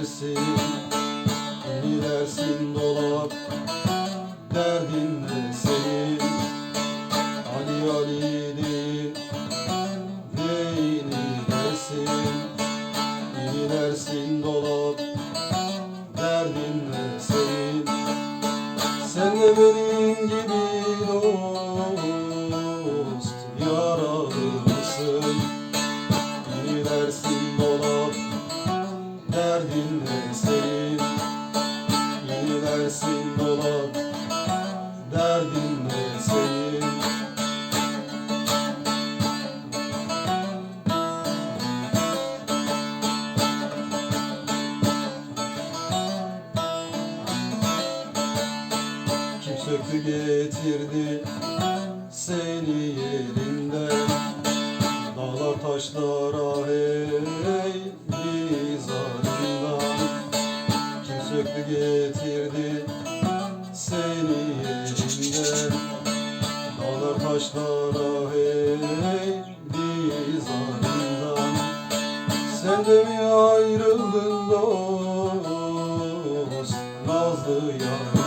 dersin Yeni dersin dolap Derdin ne senin. Ali Ali'dir Neyini dersin Yeni dersin dolap Derdin ne senin. Sen de benim gibi dost Derdin ne senin Yeni dersin dolap Derdin ne senin Kim söktü getirdi seni yerinden? Dağlar taşlara getirdi seni yerinden Dağlar taşlara hey mizanından Sen de mi ayrıldın dost Nazlı yarından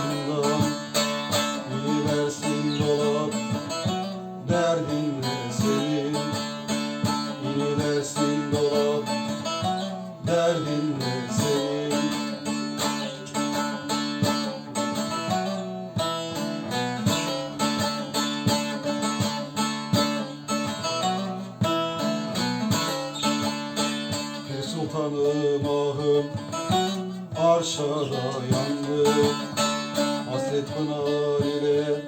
Arşada yandı Hasret pınar ile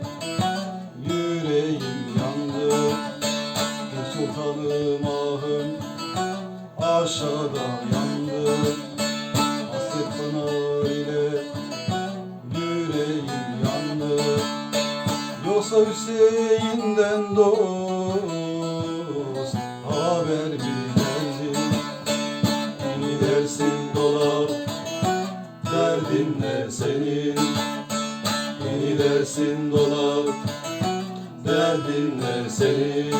Yüreğim yandı. Pir sultanım ahım Arşada yandı. Hasret pınar ile Yüreğim yandı. Yoksa Hüseyin'den dost Haber mi Derdin ne senin Yeni dersin dolar Derdin ne senin